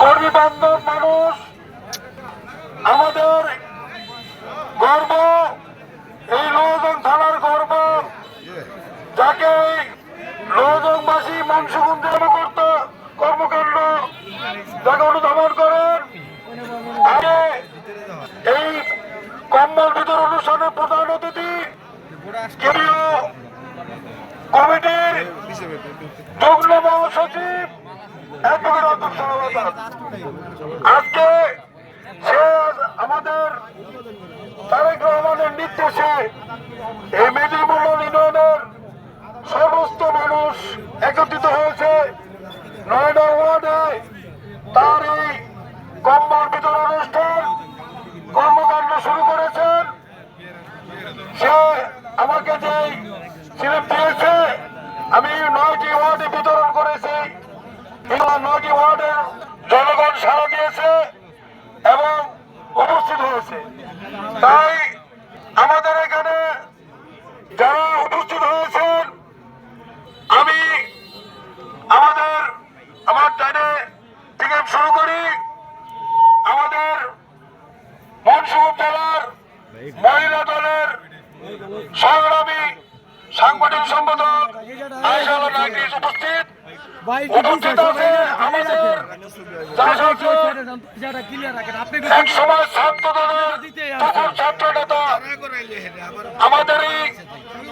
কর্মী বান্ধব মানুষ, আমাদের গর্ব, এই লোহজন থানার গর্ব, যাকে লোহজংবাসী মাংসগুঞ্জন করতে কর্মকাণ্ড যাকে অনুধাবন করেন আগে এই কম্বল বিতরণ অনুষ্ঠানের প্রধান অতিথি, কেন্দ্রীয় কমিটির যুগ্ম মহাসচিব। আজকে সে আমাদের তারেক রহমানের নির্দেশে এই মেদিনীপুর ইউনিয়নের সমস্ত মানুষ একত্রিত হয়েছে। নয়ডা ওয়ার্ডে তার এই কম্বল বিতরণ অনুষ্ঠান কর্মকাণ্ড শুরু করেছেন সে আমাকে যে স্লিপ দিয়েছে আমি নয়টি ওয়ার্ডে বিতরণ করেছি এই নয়টি ওয়ার্ডের জনগণ সাড়া দিয়েছে এবং উপস্থিত হয়েছে। তাই আমাদের এখানে যারা উপস্থিত হয়েছেন, আমি আমাদের, আমার ডানে থেকে শুরু করি। আমাদের মনসুর জেলার মহিলা দলের সংগ্রামী সাংগঠনিক সম্পাদক আয়সাল নাগরিক উপস্থিত উপস্থিত আছে আমাদের এই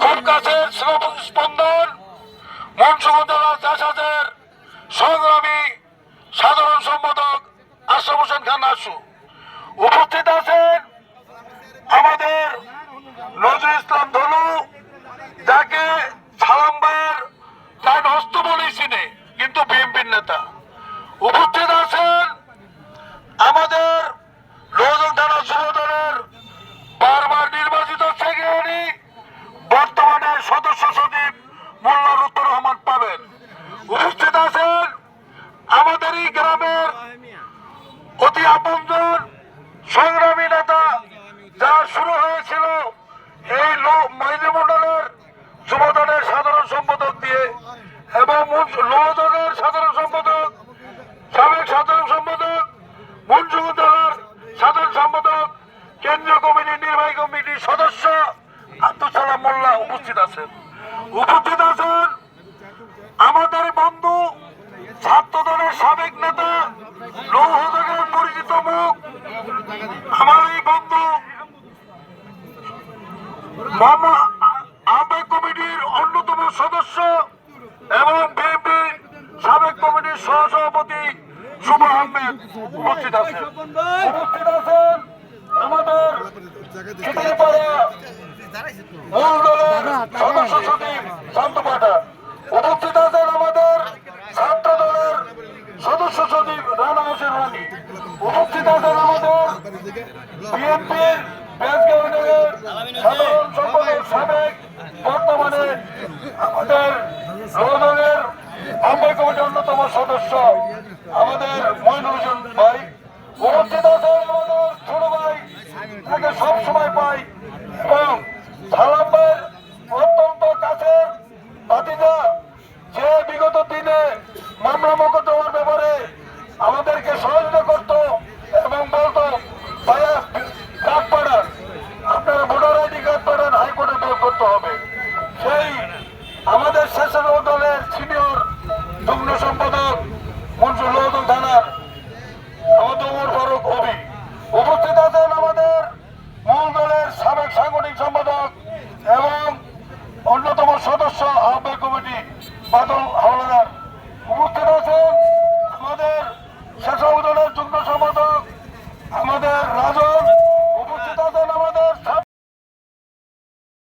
খুব কাছের স্পন্দন মনসুমতলা চাষাদের সংগ্রামী সাধারণ সম্পাদক আশরাফ হোসেন খান আসু। উপস্থিত আছেন আমাদের নজরুল ইসলাম ধনু যাকে সালাম ভাইয়ের ডান হস্ত বলেই চিনে কিন্তু বিএনপির নেতা উপস্থিত আছেন আমাদের লোকজন থানা যুব দলের বারবার নির্বাচিত সেক্রেটারি বর্তমানে সদস্য সচিব মোল্লা লুত্তর রহমান পাবেন উপস্থিত আছেন আমাদের এই গ্রামের অতি আপনজন সংগ্রামী নেতা যা শুরু হয়েছিল এই মহিলা মন্ডলের যুবদলের সাধারণ সম্পাদক দিয়ে এবং লোহদলের সাধারণ সম্পাদক, সাবেক সাধারণ সম্পাদক মঞ্জুদলের সাধারণ সম্পাদক, কেন্দ্রীয় কমিটির নির্বাহী কমিটির সদস্য আব্দুল মোল্লা উপস্থিত আছেন। উপস্থিত আছেন আমাদের বন্ধু ছাত্র দলের সাবেক নেতা, লৌহদলের পরিচিত মুখ, আমার এই বন্ধু, মামা সদস্য সচিব শান্ত পাঠা উপস্থিত আছেন আমাদের ছাত্র দলের সদস্য সচিব রানা হোসেন রানী। উপস্থিত আছেন আমাদের বিএনপির সাধারণ সম্পাদক সাবেক বর্তমানে আমাদের আম্বাই কমিটির অন্যতম সদস্য আমাদের মইনুল হোসেন ভাই, উপস্থিত আছেন আমাদের ছোট ভাই, তাকে সব সময় পাই। এবং সালাম অত্যন্ত কাছের ভাতিজা, যে বিগত দিনে মামলা মোকদ্দমার ব্যাপারে আমাদেরকে সহযোগিতা করত সম্পাদক এবং অন্যতম সদস্য আহ্বায়ক কমিটি বাদল